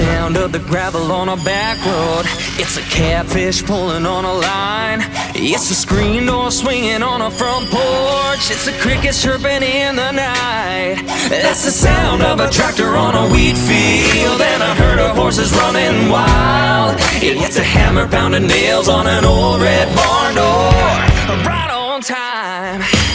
sound of the gravel on a back road. It's a catfish pulling on a line. It's a screen door swinging on a front porch. It's a cricket chirping in the night. That's the sound of a tractor on a wheat field and a herd of horses running wild. It's a hammer pounding nails on an old red barn door. Right on time.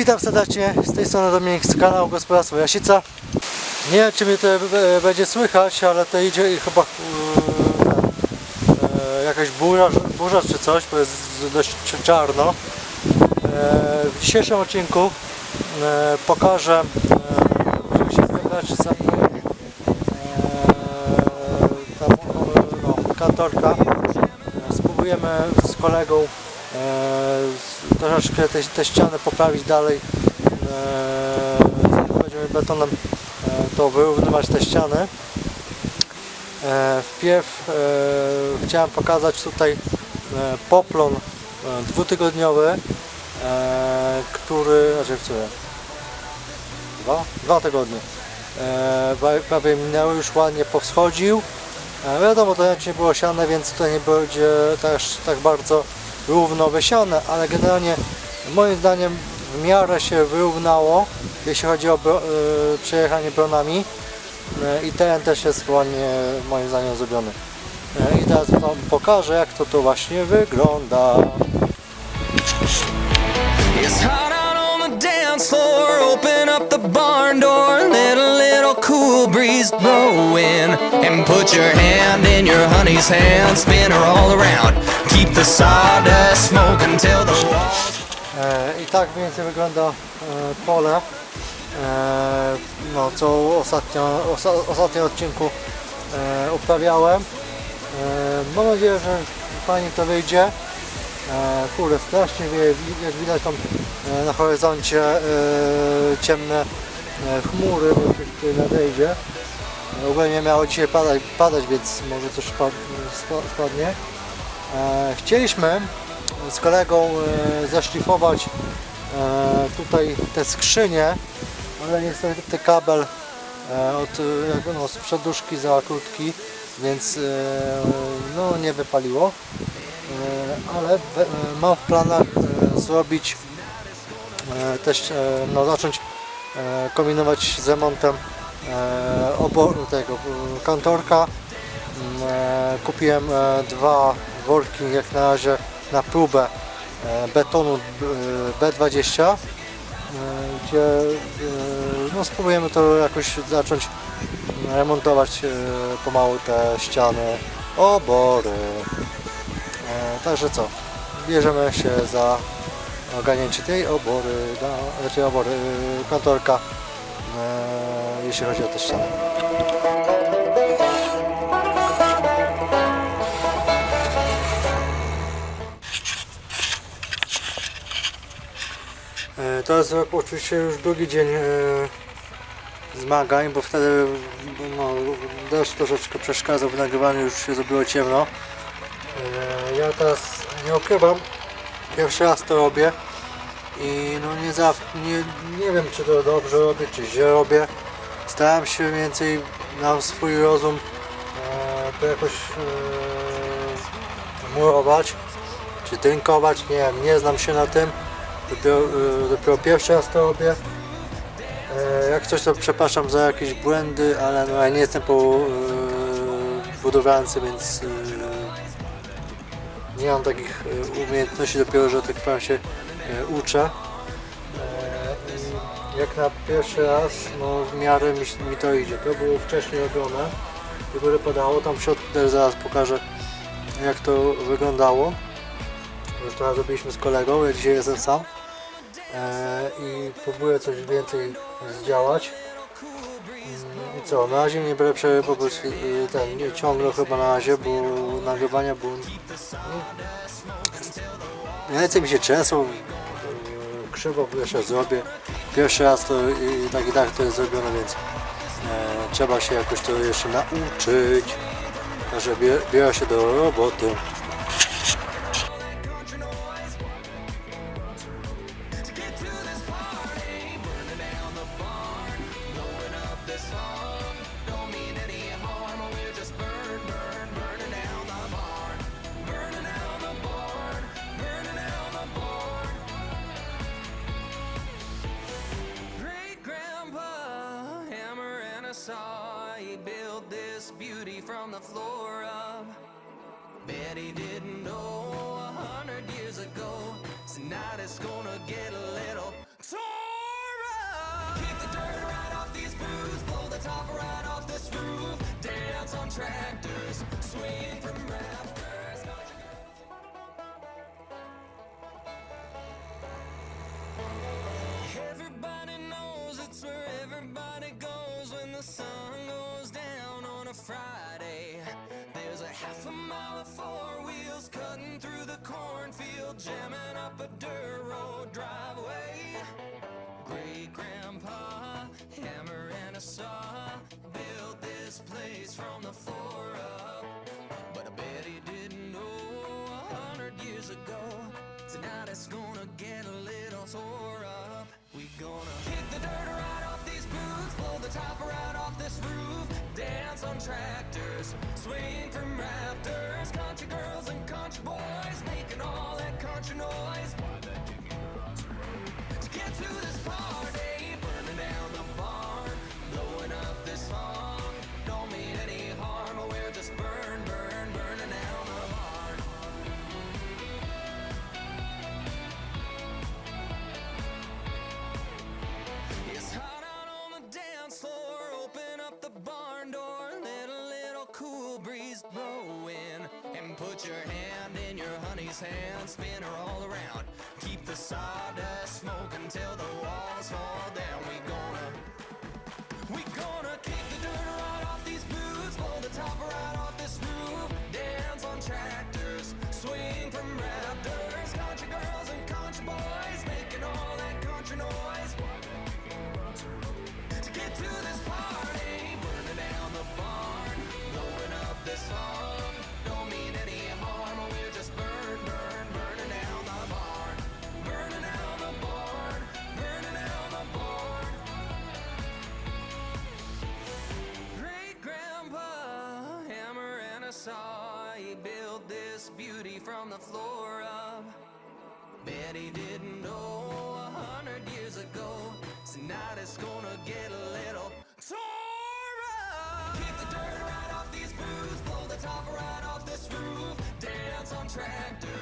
Witam serdecznie, z tej strony Dominik z kanału Gospodarstwo Jasica. Nie wiem czy mnie to e, będzie słychać, ale to idzie chyba e, e, jakaś burza, burza czy coś, bo jest dość czarno. E, w dzisiejszym odcinku pokażę, e, się za no, kantorka. Spróbujemy z kolegą troszeczkę te, te ściany poprawić dalej. E, będziemy betonem e, to wyrównywać te ściany. E, wpierw e, chciałem pokazać tutaj e, poplon e, dwutygodniowy, e, który, znaczy w sumie dwa, dwa tygodnie. E, pra- prawie minęły, już ładnie powschodził. E, wiadomo, to nie było siane, więc to nie będzie też tak bardzo równo wysiane, ale generalnie moim zdaniem w miarę się wyrównało, jeśli chodzi o bro, e, przejechanie bronami. E, I ten też jest ładnie moim zdaniem zrobiony. E, I teraz Wam pokażę jak to to właśnie wygląda. It's hot on the dance floor. Open up the barn door. Let a little cool breeze blow in. And put your hand in your honey's hand. Spin her all around. Keep the the. E, I tak mniej więcej wygląda e, pole. E, no, co ostatnio, osa, ostatnim odcinku uprawiałem. Mam nadzieję, że fajnie to wyjdzie. E, kurde, strasznie wieje, Wi- jak widać tam na horyzoncie ciemne chmury, bo coś tutaj nadejdzie. W miało dzisiaj padać, padać więc może coś spa- spa- spadnie. E, chcieliśmy z kolegą e, zaszlifować e, tutaj te skrzynie, ale niestety kabel od, no, z przeduszki za krótki, więc no, nie wypaliło. Ale mam w planach zrobić też, no, zacząć kombinować z remontem oboru tego kantorka. Mm, Kupiłem dwa worki jak na razie na próbę e, betonu e, B20 e, gdzie no, spróbujemy to jakoś zacząć remontować pomału te ściany, obory. Także co, bierzemy się za ogarnięcie tej obory, znaczy obory, kantorka, jeśli chodzi o te ściany. To jest oczywiście już drugi dzień e, zmagań, bo wtedy no, deszcz troszeczkę przeszkadzał w nagrywaniu, już się zrobiło ciemno. E, Ja teraz nie ukrywam, pierwszy raz to robię i no nie, zaw, nie, nie wiem czy to dobrze robię, czy źle robię. Starałem się więcej na swój rozum e, to jakoś e, murować, czy tynkować, nie wiem, nie znam się na tym. Dopiero, y, dopiero pierwszy raz to robię. E, Jak coś to przepraszam za jakieś błędy, ale no, ja nie jestem po y, budowlance, więc y, nie mam takich umiejętności, dopiero że tak powiem się uczę. E, Jak na pierwszy raz, no w miarę mi, mi to idzie. To było wcześniej robione, tylko że podało, tam w środku też zaraz pokażę jak to wyglądało. Już trochę zrobiliśmy z kolegą, ja dzisiaj jestem sam i próbuję coś więcej zdziałać. Mm, I co, na razie nie biorę przerwy y, ten, nie, ciągle chyba na razie, bo nagrywania było... Ręce mi się trzęsą, y, krzywo jeszcze zrobię. Pierwszy raz to i tak i tak to jest zrobione, więc e, trzeba się jakoś to jeszcze nauczyć. Także biorę się do roboty. Beauty from the floor up. Betty didn't know a hundred years ago. Tonight it's gonna get a little tore up. Kick the dirt right off these boots, blow the top right off this roof. Dance on tractors, swing from rafters. Hammer and a saw, built this place from the floor up. But I bet he didn't know a hundred years ago. Tonight it's gonna get a little tore up. We gonna kick the dirt right off these boots, blow the top right off this roof, dance on tractors, swing from rafters. Put your hand in your honey's hand. Spin her all around. Keep the sawdust smoking till the walls fall down. We gonna. We gonna from the floor up. Betty didn't know a hundred years ago. Tonight it's gonna get a little tore up. Kick the dirt right off these boots, blow the top right off this roof. Dance on tractors,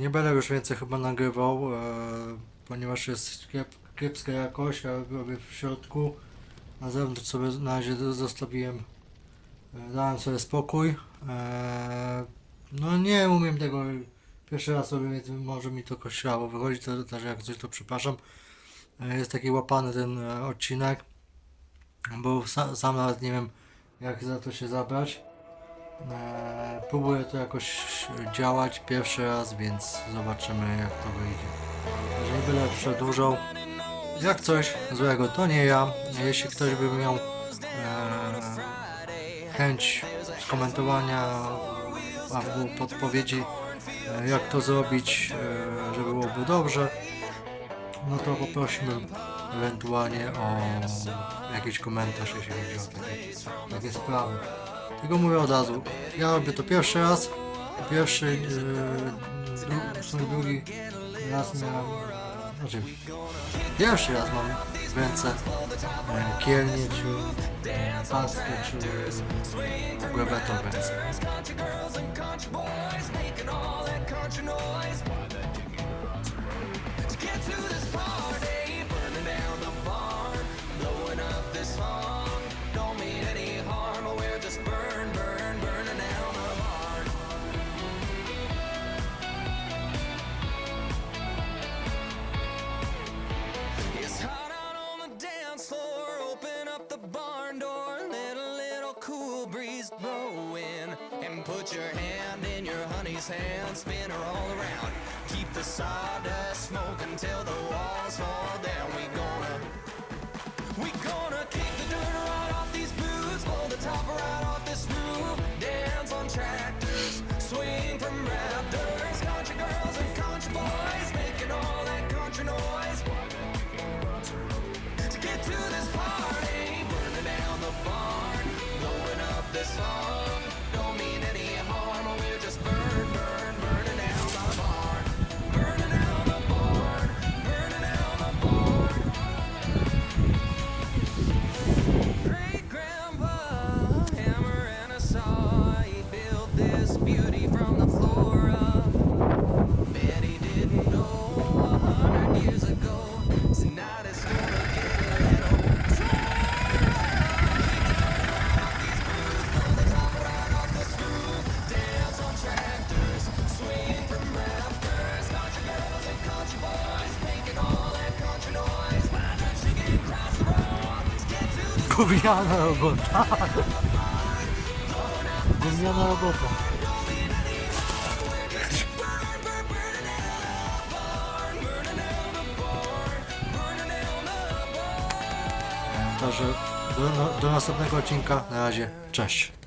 Nie będę już więcej chyba nagrywał, e, ponieważ jest kiep, kiepska jakość, a robię w środku. Na zewnątrz sobie na razie zostawiłem, e, dałem sobie spokój. E, No nie umiem tego, pierwszy raz robię, więc może mi to kościało wychodzi, to też jak coś to przepraszam. E, Jest taki łapany ten e, odcinek, bo sam nawet nie wiem jak za to się zabrać. Eee, próbuję to jakoś działać pierwszy raz, więc zobaczymy jak to wyjdzie. Jeżeli będę przedłużał, jak coś złego, to nie ja. Jeśli ktoś by miał eee, chęć skomentowania albo podpowiedzi, e, jak to zrobić, e, żeby byłoby dobrze, no to poprosiłbym ewentualnie o jakiś komentarz, jeśli chodzi o takie, takie sprawy. Tylko mówię od razu, ja robię to pierwszy raz, pierwszy, yy, dru, drugi raz miałem, znaczy pierwszy raz mam w ręce e, kiernie, czy e, paskę, czy beton w ręce. Get to this party, hand in your honey's hand, spin her all around. Keep the sawdust smoking till the walls fall down. We gonna, we gonna kick the dirt right off these boots, pull the top right off this roof, dance on tractors, swing from raptors. country girls and country boys making all that country noise. To get to this party, burning down the barn, blowing up this. Gówniana robota. Gówniana robota. Także do, do następnego odcinka. Na razie. Cześć.